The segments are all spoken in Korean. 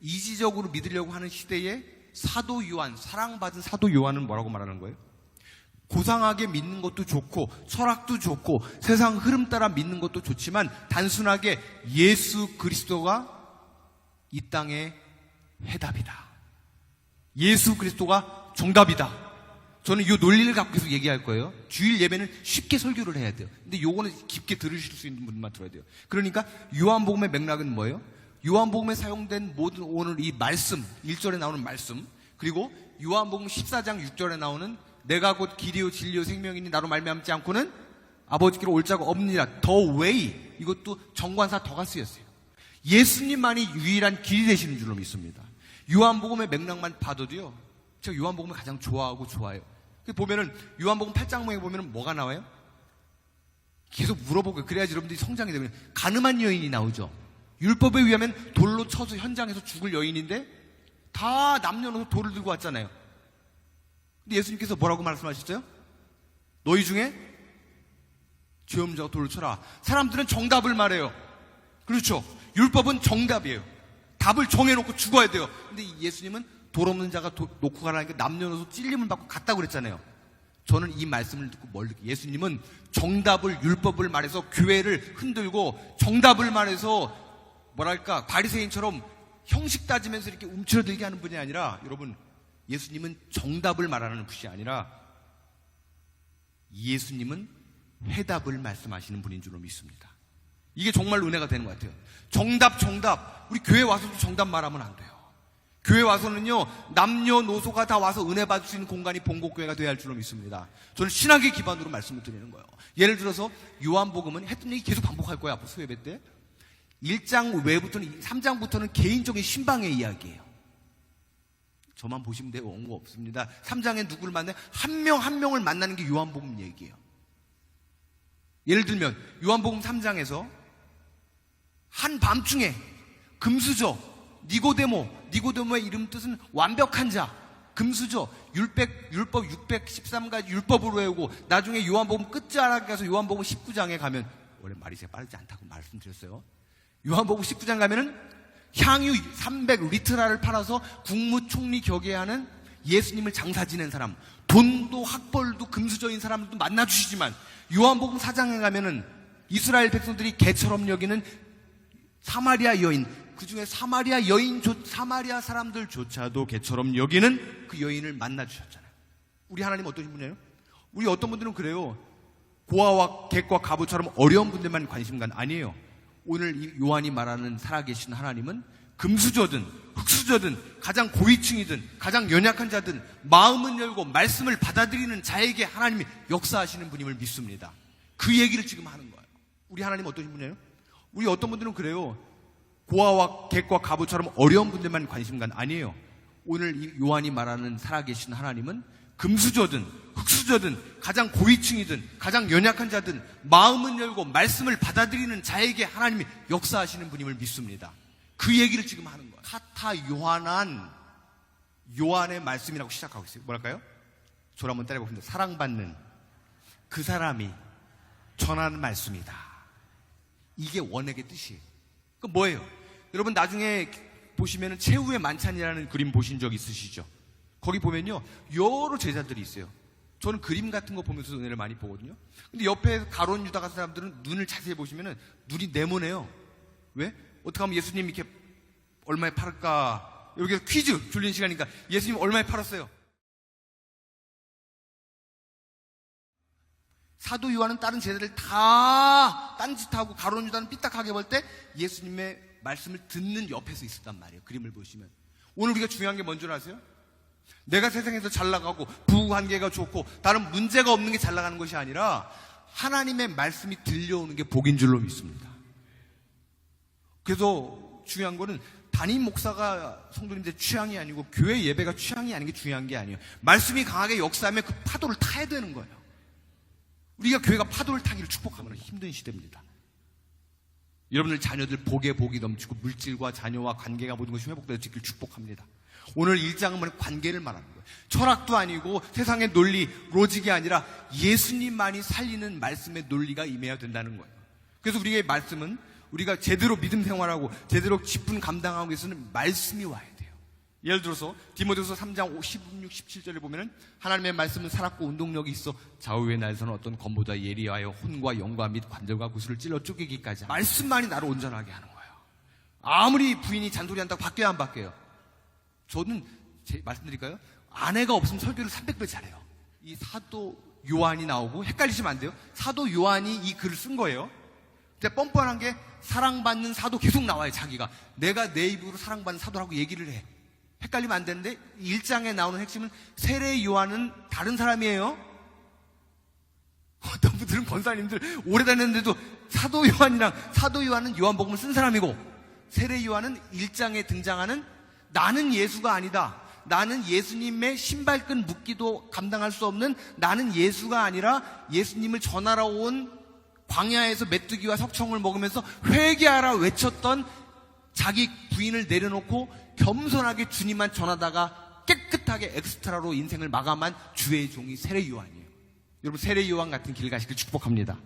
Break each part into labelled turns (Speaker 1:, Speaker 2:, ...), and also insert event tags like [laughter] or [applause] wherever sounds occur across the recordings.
Speaker 1: 이지적으로 믿으려고 하는 시대에 사도 요한, 사랑받은 사도 요한은 뭐라고 말하는 거예요? 고상하게 믿는 것도 좋고 철학도 좋고 세상 흐름 따라 믿는 것도 좋지만 단순하게 예수 그리스도가 이 땅의 해답이다. 예수 그리스도가 정답이다. 저는 이 논리를 갖고 계속 얘기할 거예요. 주일 예배는 쉽게 설교를 해야 돼요. 근데 요거는 깊게 들으실 수 있는 분만 들어야 돼요. 그러니까 요한복음의 맥락은 뭐예요? 요한복음에 사용된 모든 오늘 이 말씀, 1절에 나오는 말씀, 그리고 요한복음 14장 6절에 나오는 내가 곧 길이요 진리요 생명이니 나로 말미암지 않고는 아버지께로 올 자가 없느니라. 더 웨이. 이것도 정관사 더가 쓰였어요. 예수님만이 유일한 길이 되시는 줄로 믿습니다. 요한복음의 맥락만 봐도도요. 제가 요한복음을 가장 좋아하고 좋아해요. 그 보면은 요한복음 8장에 보면은 뭐가 나와요? 계속 물어보고 그래야지 여러분들이 성장이 되면 가늠한 여인이 나오죠. 율법에 의하면 돌로 쳐서 현장에서 죽을 여인인데 다 남녀노소 돌을 들고 왔잖아요. 근데 예수님께서 뭐라고 말씀하셨어요? 너희 중에 죄 없는 자가 돌을 쳐라. 사람들은 정답을 말해요. 그렇죠. 율법은 정답이에요. 답을 정해놓고 죽어야 돼요. 근데 이 예수님은 돌 없는 자가 도- 놓고 가라니까 남녀노소 찔림을 받고 갔다고 그랬잖아요. 저는 이 말씀을 듣고 뭘 느끼 예수님은 정답을 율법을 말해서 교회를 흔들고 정답을 말해서 뭐랄까 바리새인처럼 형식 따지면서 이렇게 움츠러들게 하는 분이 아니라 여러분 예수님은 정답을 말하는 분이 아니라 예수님은 해답을 말씀하시는 분인 줄로 믿습니다. 이게 정말 은혜가 되는 것 같아요. 정답, 정답. 우리 교회 와서도 정답 말하면 안 돼요. 교회 와서는요, 남녀노소가 다 와서 은혜 받을 수 있는 공간이 본국교회가 되어야 할 줄로 믿습니다. 저는 신학의 기반으로 말씀을 드리는 거예요. 예를 들어서 요한복음은 했던 얘기 계속 반복할 거예요, 앞으로 수예배 때. 1장 외부터는, 3장부터는 개인적인 신방의 이야기예요. 저만 보시면 돼요. 온거 없습니다. 3장에 누구를 만나요? 한명 한 명을 만나는 게 요한복음 얘기예요. 예를 들면 요한복음 3장에서 한 밤중에 금수저 니고데모 니고데모의 이름 뜻은 완벽한 자 금수저 율법 율법 613가지 율법으로 외우고 나중에 요한복음 끝자락에 가서 요한복음 19장에 가면 원래 말이 제 빠르지 않다고 말씀드렸어요. 요한복음 19장 가면은 향유 300리트라를 팔아서 국무총리 격에하는 예수님을 장사 지낸 사람, 돈도 학벌도 금수저인 사람들도 만나 주시지만 요한복음 4장에 가면은 이스라엘 백성들이 개처럼 여기는 사마리아 여인, 그 중에 사마리아 여인, 사마리아 사람들조차도 개처럼 여기는 그 여인을 만나 주셨잖아요. 우리 하나님 어떠신 분이에요? 우리 어떤 분들은 그래요. 고아와 객과 가부처럼 어려운 분들만 관심간 아니에요. 오늘 이 요한이 말하는 살아계신 하나님은 금수저든 흑수저든 가장 고위층이든 가장 연약한 자든 마음은 열고 말씀을 받아들이는 자에게 하나님이 역사하시는 분임을 믿습니다. 그 얘기를 지금 하는 거예요. 우리 하나님 어떠신 분이에요? 우리 어떤 분들은 그래요. 고아와 객과 가부처럼 어려운 분들만 관심간 아니에요. 오늘 이 요한이 말하는 살아계신 하나님은 금수저든 흑수저든 가장 고위층이든 가장 연약한 자든 마음은 열고 말씀을 받아들이는 자에게 하나님이 역사하시는 분임을 믿습니다. 그 얘기를 지금 하는 거예요. 카타 요한한 요한의 말씀이라고 시작하고 있어요. 뭐랄까요? 저를 한번 따라해봅니다. 사랑받는 그 사람이 전하는 말씀이다. 이게 원액의 뜻이에요. 그 뭐예요? 여러분 나중에 보시면은 최후의 만찬이라는 그림 보신 적 있으시죠? 거기 보면요 여러 제자들이 있어요. 저는 그림 같은 거 보면서 은혜를 많이 보거든요. 근데 옆에 가론 유다 같은 사람들은 눈을 자세히 보시면은 눈이 네모네요. 왜? 어떻게 하면 예수님 이렇게 얼마에 팔을까? 여기서 퀴즈 줄린 시간이니까 예수님 얼마에 팔았어요? 사도 요한은 다른 제자들 다 딴짓하고 가론 유다는 삐딱하게 볼 때 예수님의 말씀을 듣는 옆에서 있었단 말이에요. 그림을 보시면. 오늘 우리가 중요한 게 뭔 줄 아세요? 내가 세상에서 잘 나가고 부관계가 좋고 다른 문제가 없는 게 잘 나가는 것이 아니라 하나님의 말씀이 들려오는 게 복인 줄로 믿습니다. 그래서 중요한 거는 담임 목사가 성도님들 취향이 아니고 교회 예배가 취향이 아닌 게 중요한 게 아니에요. 말씀이 강하게 역사하면 그 파도를 타야 되는 거예요. 우리가 교회가 파도를 타기를 축복하면 힘든 시대입니다. 여러분들 자녀들 복에 복이 넘치고 물질과 자녀와 관계가 모든 것이 회복되어 지길 축복합니다. 오늘 일장은 뭐냐? 관계를 말하는 거예요. 철학도 아니고 세상의 논리, 로직이 아니라 예수님만이 살리는 말씀의 논리가 임해야 된다는 거예요. 그래서 우리의 말씀은 우리가 제대로 믿음 생활하고 제대로 직분 감당하기 위해서는 말씀이 와야 돼요. 예를 들어서 디모데후서 3장 16, 17절에 보면은 하나님의 말씀은 살았고 운동력이 있어 좌우의 날서는 어떤 검보다 예리하여 혼과 영과 및 관절과 구슬을 찔러 쪼개기까지 말씀만이 나를 온전하게 하는 거예요. 아무리 부인이 잔소리한다고 바뀌어야 안 바뀌어요. 저는 제 말씀드릴까요? 아내가 없으면 설교를 300배 잘해요. 이 사도 요한이 나오고 헷갈리시면 안 돼요. 사도 요한이 이 글을 쓴 거예요. 근데 뻔뻔한 게 사랑받는 사도 계속 나와요, 자기가. 내가 내 입으로 사랑받는 사도라고 얘기를 해. 헷갈리면 안 되는데 1장에 나오는 핵심은 세례 요한은 다른 사람이에요. [laughs] 어떤 분들은 권사님들 오래 다녔는데도 사도 요한이랑 사도 요한은 요한복음을 쓴 사람이고 세례 요한은 1장에 등장하는 나는 예수가 아니다. 나는 예수님의 신발끈 묶기도 감당할 수 없는 나는 예수가 아니라 예수님을 전하러 온 광야에서 메뚜기와 석청을 먹으면서 회개하라 외쳤던 자기 부인을 내려놓고 겸손하게 주님만 전하다가 깨끗하게 엑스트라로 인생을 마감한 주의 종이 세례 요한이에요. 여러분 세례 요한 같은 길 가시길 축복합니다.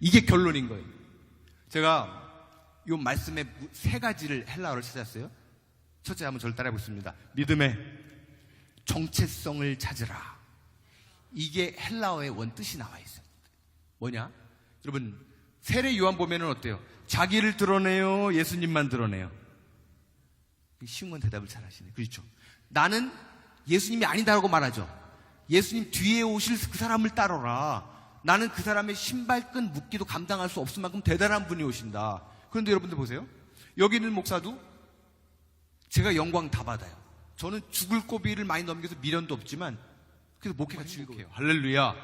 Speaker 1: 이게 결론인 거예요. 제가 이 말씀의 세 가지를 헬라어를 찾았어요. 첫째 한번 저를 따라해 보겠습니다. 믿음의 정체성을 찾으라. 이게 헬라어의 원 뜻이 나와 있어요. 뭐냐? 여러분 세례 요한 보면은 어때요? 자기를 드러내요, 예수님만 드러내요. 쉬운 건 대답을 잘 하시네. 그렇죠? 나는 예수님이 아니다라고 말하죠. 예수님 뒤에 오실 그 사람을 따르라. 나는 그 사람의 신발끈 묶기도 감당할 수 없을 만큼 대단한 분이 오신다. 그런데 여러분들 보세요. 여기 있는 목사도 제가 영광 다 받아요. 저는 죽을 고비를 많이 넘겨서 미련도 없지만 그래서 목회가 즐거워요. 할렐루야.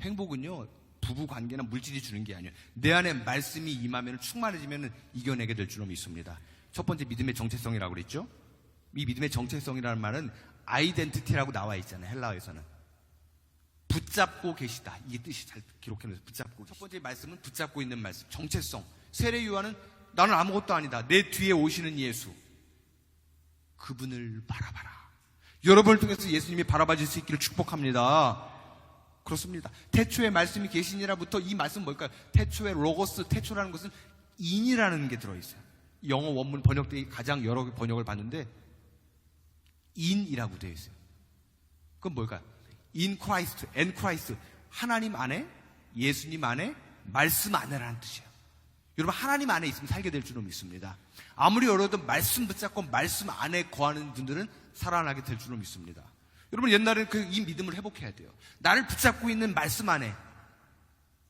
Speaker 1: 행복은요. 부부 관계나 물질이 주는 게 아니에요. 내 안에 말씀이 임하면 충만해지면 이겨내게 될 줄로 믿습니다. 첫 번째 믿음의 정체성이라고 그랬죠? 이 믿음의 정체성이라는 말은 아이덴티티라고 나와 있잖아요. 헬라어에서는. 붙잡고 계시다. 이게 뜻이 잘 기록해놓어요. 붙잡고. 첫 번째 말씀은 붙잡고 있는 말씀. 정체성. 세례 요한은 나는 아무것도 아니다. 내 뒤에 오시는 예수. 그분을 바라봐라. 여러분을 통해서 예수님이 바라봐질 수 있기를 축복합니다. 그렇습니다. 태초에 말씀이 계시니라부터 이 말씀 뭘까요? 태초에 로고스, 태초라는 것은 인이라는 게 들어있어요. 영어 원문 번역들이 가장 여러 개 번역을 봤는데 인이라고 되어 있어요. 그건 뭘까요? in Christ, and Christ. 하나님 안에, 예수님 안에, 말씀 안에라는 뜻이에요. 여러분 하나님 안에 있으면 살게 될 줄로 믿습니다. 아무리 어려워도 말씀 붙잡고 말씀 안에 거하는 분들은 살아나게 될 줄로 믿습니다. 여러분 옛날에 그 이 믿음을 회복해야 돼요. 나를 붙잡고 있는 말씀 안에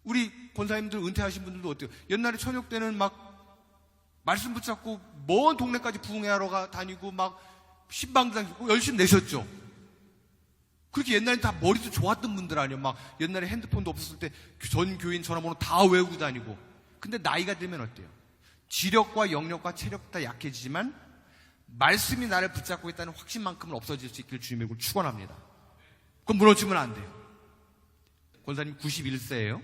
Speaker 1: 우리 권사님들 은퇴하신 분들도 어때요? 옛날에 저녁 때는 막 말씀 붙잡고 먼 동네까지 부흥회하러 가 다니고 막 신방장 열심히 내셨죠. 그렇게 옛날에 다 머리도 좋았던 분들 아니에요. 막 옛날에 핸드폰도 없었을 때 전 교인 전화번호 다 외우고 다니고. 근데 나이가 들면 어때요? 지력과 영력과 체력 다 약해지지만 말씀이 나를 붙잡고 있다는 확신만큼은 없어질 수 있기를 주님의 을 축원합니다. 그건 무너지면 안 돼요. 권사님 91세예요.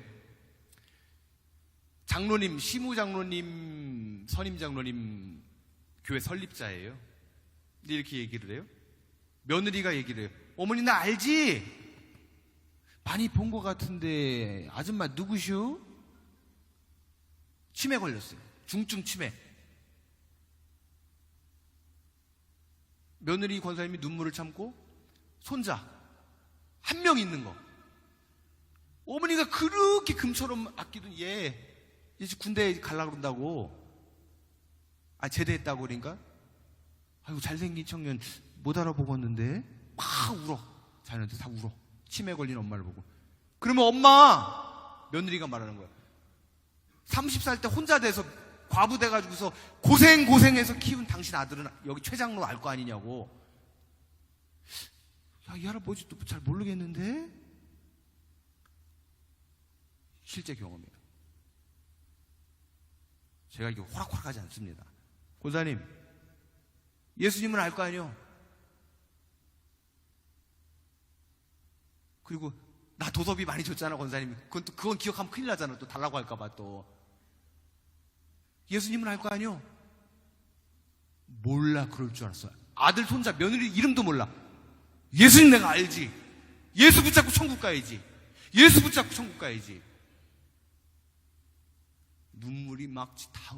Speaker 1: 장로님, 시무 장로님, 선임 장로님 교회 설립자예요. 근데 이렇게 얘기를 해요. 며느리가 얘기를 해요. 어머니 나 알지? 많이 본 것 같은데 아줌마 누구시오? 치매 걸렸어요. 중증 치매. 며느리 권사님이 눈물을 참고 손자 한 명 있는 거. 어머니가 그렇게 금처럼 아끼던 얘 이제 군대 갈라 그런다고 아 제대했다고 그러니까 아이고 잘생긴 청년 못 알아보겠는데 막 울어 자녀한테 다 울어 치매 걸린 엄마를 보고 그러면 엄마 며느리가 말하는 거야 30살 때 혼자 돼서 과부 돼가지고서 고생 고생해서 키운 당신 아들은 여기 최장로 알 거 아니냐고. 야, 이 할아버지 도잘 모르겠는데? 실제 경험이에요. 제가 이게 호락호락하지 않습니다. 고사님, 예수님은 알 거 아니요? 그리고 나 도서비 많이 줬잖아, 권사님. 그건 또, 그건 기억하면 큰일 나잖아. 또 달라고 할까봐 또. 예수님은 알 거 아니요? 몰라 그럴 줄 알았어요. 아들, 손자, 며느리 이름도 몰라. 예수님 내가 알지. 예수 붙잡고 천국 가야지. 예수 붙잡고 천국 가야지. 눈물이 막다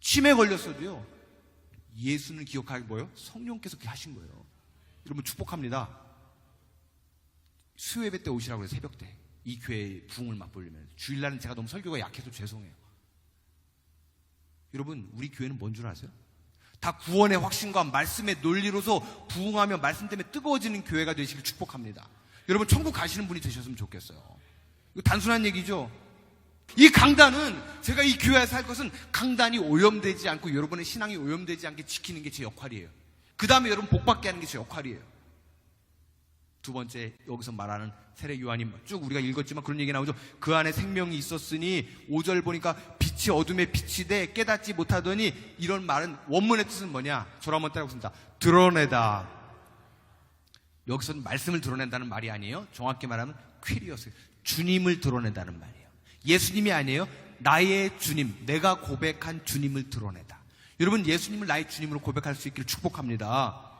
Speaker 1: 치매 걸렸어도요. 예수는 기억하기 뭐예요? 성령께서 그렇게 하신 거예요. 여러분 축복합니다. 수요예배 때 오시라고 해요. 새벽 때. 이 교회의 부흥을 맛보려면 주일날은 제가 너무 설교가 약해서 죄송해요. 여러분 우리 교회는 뭔 줄 아세요? 다 구원의 확신과 말씀의 논리로서 부흥하며 말씀 때문에 뜨거워지는 교회가 되시길 축복합니다. 여러분 천국 가시는 분이 되셨으면 좋겠어요. 단순한 얘기죠. 이 강단은 제가 이 교회에 살 것은 강단이 오염되지 않고 여러분의 신앙이 오염되지 않게 지키는 게 제 역할이에요. 그 다음에 여러분 복 받게 하는 게 제 역할이에요. 두 번째 여기서 말하는 세례 요한이 쭉 우리가 읽었지만 그런 얘기 나오죠. 그 안에 생명이 있었으니 5절 보니까 빛이 어둠에 빛이 돼 깨닫지 못하더니 이런 말은 원문의 뜻은 뭐냐? 저를 한번 따라보겠습니다. 드러내다. 여기서는 말씀을 드러낸다는 말이 아니에요. 정확히 말하면 퀴리어스. 주님을 드러낸다는 말이에요. 예수님이 아니에요. 나의 주님, 내가 고백한 주님을 드러내다. 여러분 예수님을 나의 주님으로 고백할 수 있기를 축복합니다.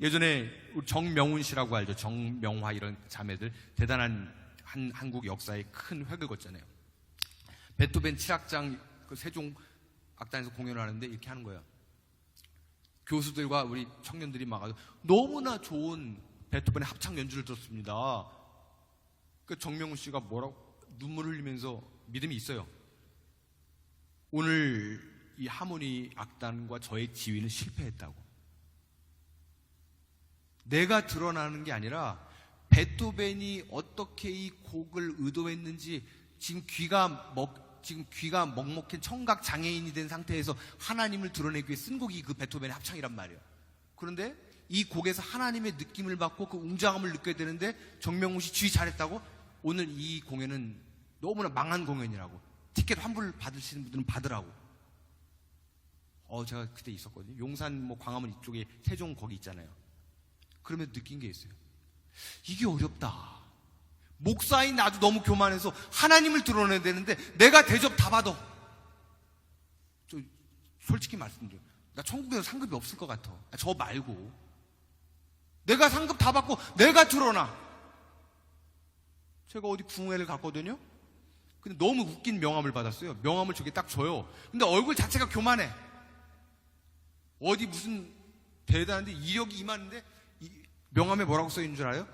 Speaker 1: 예전에 정명훈 씨라고 알죠. 정명화 이런 자매들 대단한 한, 한국 역사에 큰 획을 걷잖아요. 베토벤 7악장 그 세종 악단에서 공연을 하는데 이렇게 하는 거예요. 교수들과 우리 청년들이 막아서 너무나 좋은 베토벤의 합창 연주를 들었습니다. 그 정명훈 씨가 뭐라고 눈물을 흘리면서 믿음이 있어요. 오늘 이 하모니 악단과 저의 지휘는 실패했다고. 내가 드러나는 게 아니라 베토벤이 어떻게 이 곡을 의도했는지 지금 귀가 먹 지금 귀가 먹먹한 청각 장애인이 된 상태에서 하나님을 드러내기 위해 쓴 곡이 그 베토벤의 합창이란 말이에요. 그런데 이 곡에서 하나님의 느낌을 받고 그 웅장함을 느껴야 되는데 정명훈 씨 주의 잘했다고 오늘 이 공연은 너무나 망한 공연이라고 티켓 환불 받으시는 분들은 받으라고. 어 제가 그때 있었거든요. 용산 뭐 광화문 이쪽에 세종 거기 있잖아요. 그러면 느낀 게 있어요. 이게 어렵다. 목사인 나도 너무 교만해서 하나님을 드러내야 되는데 내가 대접 다 받아. 저 솔직히 말씀드려요. 나 천국에서 상급이 없을 것 같아. 저 말고. 내가 상급 다 받고 내가 드러나. 제가 어디 궁회를 갔거든요. 근데 너무 웃긴 명함을 받았어요. 명함을 저게 딱 줘요. 근데 얼굴 자체가 교만해. 어디 무슨 대단한데 이력이 이만한데 명함에 뭐라고 써 있는 줄 알아요?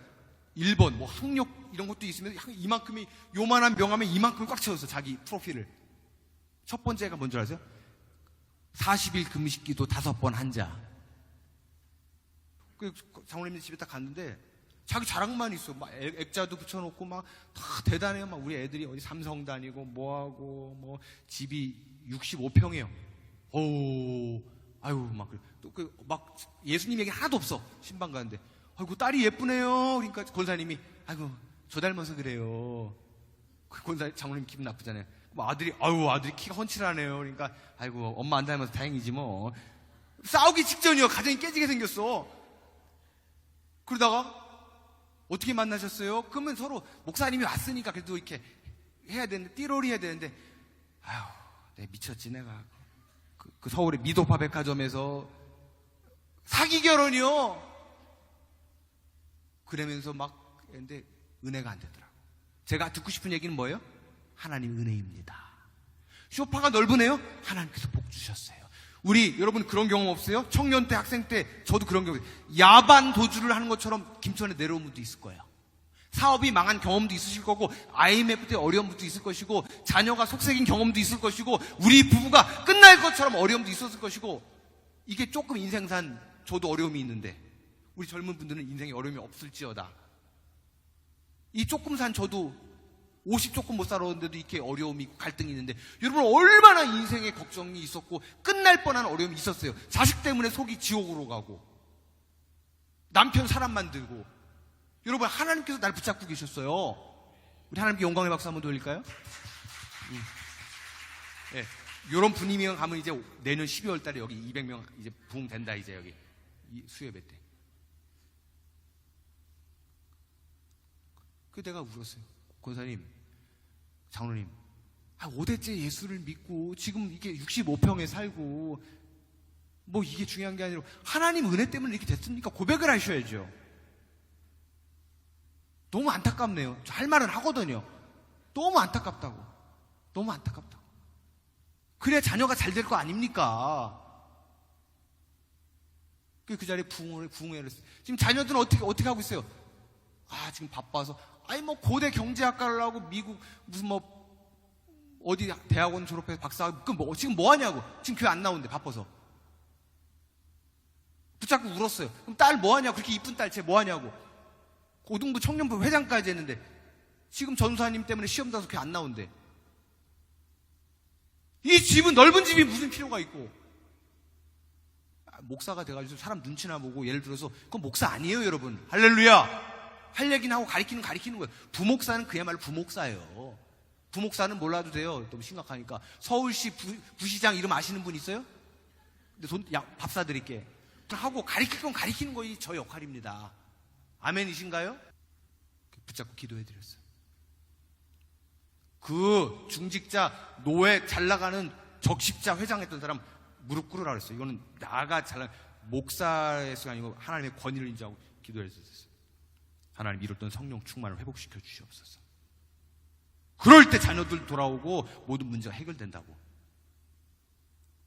Speaker 1: 1번, 뭐 학력 이런 것도 있으면 이만큼이 요만한 명함에 이만큼 꽉 채웠어 자기 프로필을. 첫 번째가 뭔지 아세요? 40일 금식기도 다섯 번 한자. 그 장모님 집에 딱 갔는데 자기 자랑만 있어. 막 액- 액자도 붙여놓고 막 다 대단해요. 막 우리 애들이 어디 삼성 다니고 뭐하고 뭐 집이 65평이에요. 오, 아유 막그막 예수님 얘기 하나도 없어. 신방 가는데 아이고 딸이 예쁘네요. 그러니까 권사님이 아이고 저 닮아서 그래요. 그 권사 장모님 기분 나쁘잖아요. 뭐 아들이 아유 아들이 키가 훤칠하네요. 그러니까 아이고 엄마 안 닮아서 다행이지 뭐. 싸우기 직전이요. 가정이 깨지게 생겼어. 그러다가 어떻게 만나셨어요? 그러면 서로 목사님이 왔으니까 그래도 이렇게 해야 되는데 띠로리 해야 되는데 아유 내 미쳤지 내가 그, 그 서울의 미도파 백화점에서 사기 결혼이요. 그러면서 막 했는데 은혜가 안 되더라고. 제가 듣고 싶은 얘기는 뭐예요? 하나님 은혜입니다. 쇼파가 넓으네요? 하나님께서 복 주셨어요. 우리 여러분 그런 경험 없어요? 청년 때 학생 때 저도 그런 경험 야반 도주를 하는 것처럼 김천에 내려온 분도 있을 거예요. 사업이 망한 경험도 있으실 거고 IMF 때 어려움도 있을 것이고 자녀가 속색인 경험도 있을 것이고 우리 부부가 끝날 것처럼 어려움도 있었을 것이고 이게 조금 인생산 저도 어려움이 있는데 우리 젊은 분들은 인생에 어려움이 없을지어다. 이 조금 산 저도 50 조금 못 살았는데도 이렇게 어려움이 있고 갈등이 있는데 여러분 얼마나 인생에 걱정이 있었고 끝날 뻔한 어려움이 있었어요. 자식 때문에 속이 지옥으로 가고 남편 사람 만들고 여러분 하나님께서 날 붙잡고 계셨어요. 우리 하나님께 영광의 박수 한번 돌릴까요? 음. 예. 이런 분위기가 가면 이제 내년 12월 달에 여기 200명 이제 부흥 된다 이제 여기 이 수요예배 때. 그 내가 울었어요. 권사님, 장로님, 아, 5대째 예수를 믿고 지금 이게 65평에 살고 뭐 이게 중요한 게 아니라 하나님 은혜 때문에 이렇게 됐습니까? 고백을 하셔야죠. 너무 안타깝네요. 할 말은 하거든요. 너무 안타깝다고. 너무 안타깝다. 그래야 자녀가 잘 될 거 아닙니까? 그, 그 자리에 부흥을, 부흥회를 했어요. 지금 자녀들은 어떻게, 어떻게 하고 있어요? 아, 지금 바빠서. 아니, 뭐, 고대 경제학과를 하고, 미국, 무슨 뭐, 어디 대학원 졸업해서 박사하고, 그 뭐, 지금 뭐 하냐고. 지금 교회 안 나오는데, 바빠서. 붙잡고 울었어요. 그럼 딸 뭐 하냐고. 그렇게 이쁜 딸, 쟤 뭐 하냐고. 고등부 청년부 회장까지 했는데, 지금 전사님 때문에 시험 다서 교회 안 나온대. 이 집은 넓은 집이 무슨 필요가 있고. 아, 목사가 돼가지고 사람 눈치나 보고 예를 들어서 그건 목사 아니에요 여러분 할렐루야 할 얘기는 하고 가리키는 가리키는 거예요 부목사는 그야말로 부목사예요 부목사는 몰라도 돼요 너무 심각하니까 서울시 부, 부시장 이름 아시는 분 있어요? 근데 돈, 야, 밥 사드릴게 하고 가리킬 건 가리키는 거이 저 역할입니다 아멘이신가요? 붙잡고 기도해드렸어요 그 중직자 노예 잘 나가는 적십자 회장했던 사람 무릎 꿇으라 그랬어요. 이거는 나가 잘 나, 목사의 수가 아니고 하나님의 권위를 인정하고 기도했었어요. 하나님 이뤘던 성령 충만을 회복시켜 주시옵소서. 그럴 때 자녀들 돌아오고 모든 문제가 해결된다고.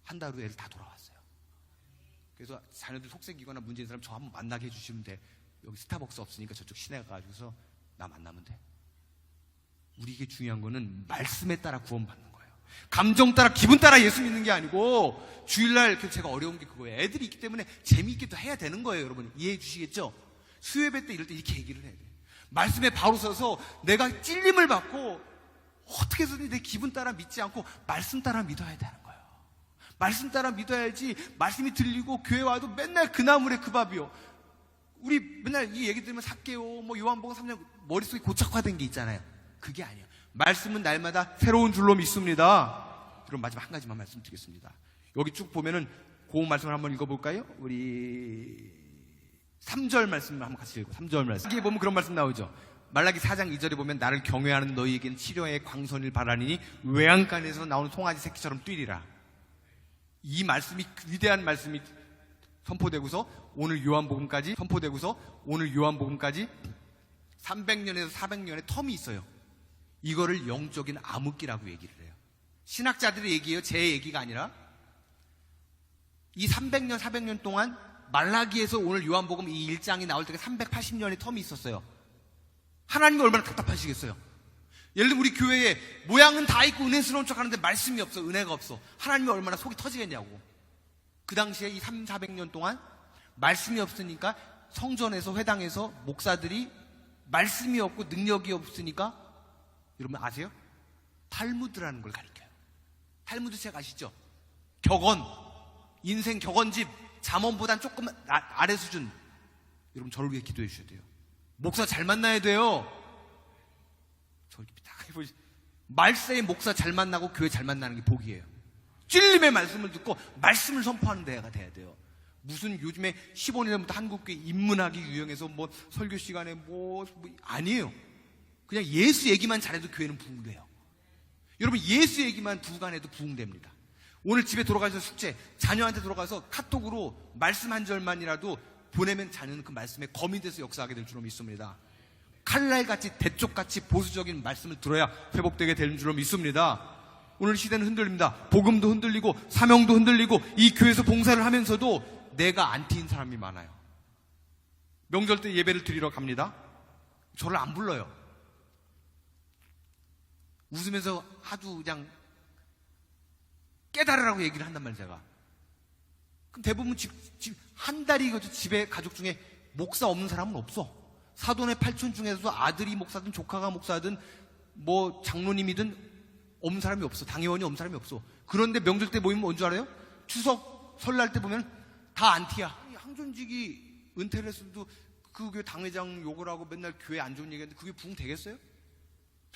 Speaker 1: 한 달 후에 애들 다 돌아왔어요. 그래서 자녀들 속색이거나 문제 있는 사람 저 한번 만나게 해주시면 돼. 여기 스타벅스 없으니까 저쪽 시내 가가지고서 나 만나면 돼. 우리에게 중요한 거는 말씀에 따라 구원받는 거예요. 감정 따라 기분 따라 예수 믿는 게 아니고 주일날 그 제가 어려운 게 그거예요. 애들이 있기 때문에 재미있게 또 해야 되는 거예요, 여러분. 이해해 주시겠죠? 수요예배 때 이럴 때 이렇게 얘기를 해야 돼요. 말씀에 바로 서서 내가 찔림을 받고 어떻게 해서든 내 기분 따라 믿지 않고 말씀 따라 믿어야 되는 거예요. 말씀 따라 믿어야지 말씀이 들리고 교회 와도 맨날 그 나물에 그 밥이요. 우리 맨날 이 얘기 들으면 삭개요, 뭐 요한복음 3년 머릿속에 고착화된 게 있잖아요. 그게 아니에요. 말씀은 날마다 새로운 줄로 믿습니다. 그럼 마지막 한 가지만 말씀드리겠습니다. 여기 쭉 보면은 그 말씀을 한번 읽어볼까요? 우리 3절 말씀을 한번 같이 읽고 3절 말씀. 여기 보면 그런 말씀 나오죠. 말라기 4장 2절에 보면 나를 경외하는 너희에게는 치료의 광선을 바라니 외양간에서 나오는 송아지 새끼처럼 뛰리라. 이 말씀이 위대한 말씀이 선포되고서 오늘 요한복음까지 선포되고서 오늘 요한복음까지 300년에서 400년의 텀이 있어요. 이거를 영적인 암흑기라고 얘기를 해요. 신학자들의 얘기예요. 제 얘기가 아니라 이 300년, 400년 동안 말라기에서 오늘 요한복음 이 1장이 나올 때가 380년의 텀이 있었어요. 하나님이 얼마나 답답하시겠어요? 예를 들면 우리 교회에 모양은 다 있고 은혜스러운 척 하는데 말씀이 없어, 은혜가 없어. 하나님이 얼마나 속이 터지겠냐고. 그 당시에 이 3, 400년 동안 말씀이 없으니까 성전에서 회당에서 목사들이 말씀이 없고 능력이 없으니까 여러분 아세요? 탈무드라는 걸 가르쳐요. 탈무드 책 아시죠? 격언, 인생 격언집, 잠언보단 조금 아, 래 수준. 여러분 저를 위해 기도해 주셔야 돼요. 목사 잘 만나야 돼요. 저기 딱 해보시. 말세의 목사 잘 만나고 교회 잘 만나는 게 복이에요. 찔림의 말씀을 듣고 말씀을 선포하는 데가 돼야 돼요. 무슨 요즘에 15년 전부터 한국교회 인문학이 유행해서 뭐 설교 시간에 뭐, 뭐 아니에요. 그냥 예수 얘기만 잘해도 교회는 부흥돼요. 여러분 예수 얘기만 부흥안 해도 부흥됩니다. 오늘 집에 돌아가서 숙제 자녀한테 돌아가서 카톡으로 말씀 한 절만이라도 보내면 자녀는 그 말씀에 검이 돼서 역사하게 될 줄로 믿습니다. 칼날같이 대쪽같이 보수적인 말씀을 들어야 회복되게 되는 줄로 믿습니다. 오늘 시대는 흔들립니다. 복음도 흔들리고 사명도 흔들리고 이 교회에서 봉사를 하면서도 내가 안티인 사람이 많아요. 명절 때 예배를 드리러 갑니다. 저를 안 불러요. 웃으면서 아주 그냥 깨달으라고 얘기를 한단 말이에요, 제가. 그럼 대부분 집, 집, 한 달이 그 집에 가족 중에 목사 없는 사람은 없어. 사돈의 팔촌 중에서도 아들이 목사든 조카가 목사든 뭐 장로님이든 없는 사람이 없어. 당회원이 없는 사람이 없어. 그런데 명절 때 모이면 뭔 줄 알아요? 추석, 설날 때 보면 다 안티야. 항존직이 은퇴를 했어도 그 교회 당회장 욕을 하고 맨날 교회 안 좋은 얘기하는데 그게 부흥 되겠어요?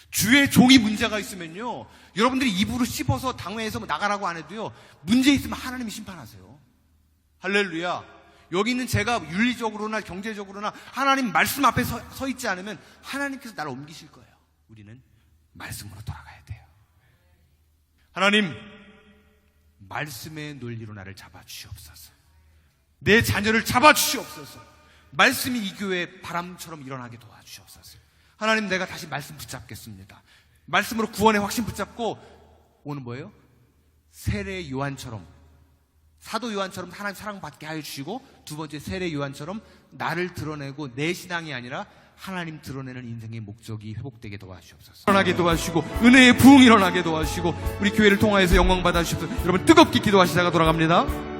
Speaker 1: 주의 종이 문제가 있으면요. 여러분들이 입으로 씹어서 당회에서 뭐 나가라고 안 해도요. 문제 있으면 하나님이 심판하세요. 할렐루야. 여기 있는 제가 윤리적으로나 경제적으로나 하나님 말씀 앞에 서, 서 있지 않으면 하나님께서 나를 옮기실 거예요. 우리는 말씀으로 돌아가야 돼요. 하나님, 말씀의 논리로 나를 잡아주시옵소서. 내 자녀를 잡아주시옵소서. 말씀이 이 교회에 바람처럼 일어나게 도와주시옵소서. 하나님 내가 다시 말씀 붙잡겠습니다. 말씀으로 구원의 확신 붙잡고 오늘 뭐예요? 세례 요한처럼 사도 요한처럼 하나님 사랑받게 하여 주시고 두 번째 세례 요한처럼 나를 드러내고 내 신앙이 아니라 하나님 드러내는 인생의 목적이 회복되게 도와주시옵소서. 일어나게 도와주시고 은혜의 부흥 일어나게 도와주시고 우리 교회를 통하여서 영광 받아주시옵소서. 여러분 뜨겁게 기도하시다가 돌아갑니다.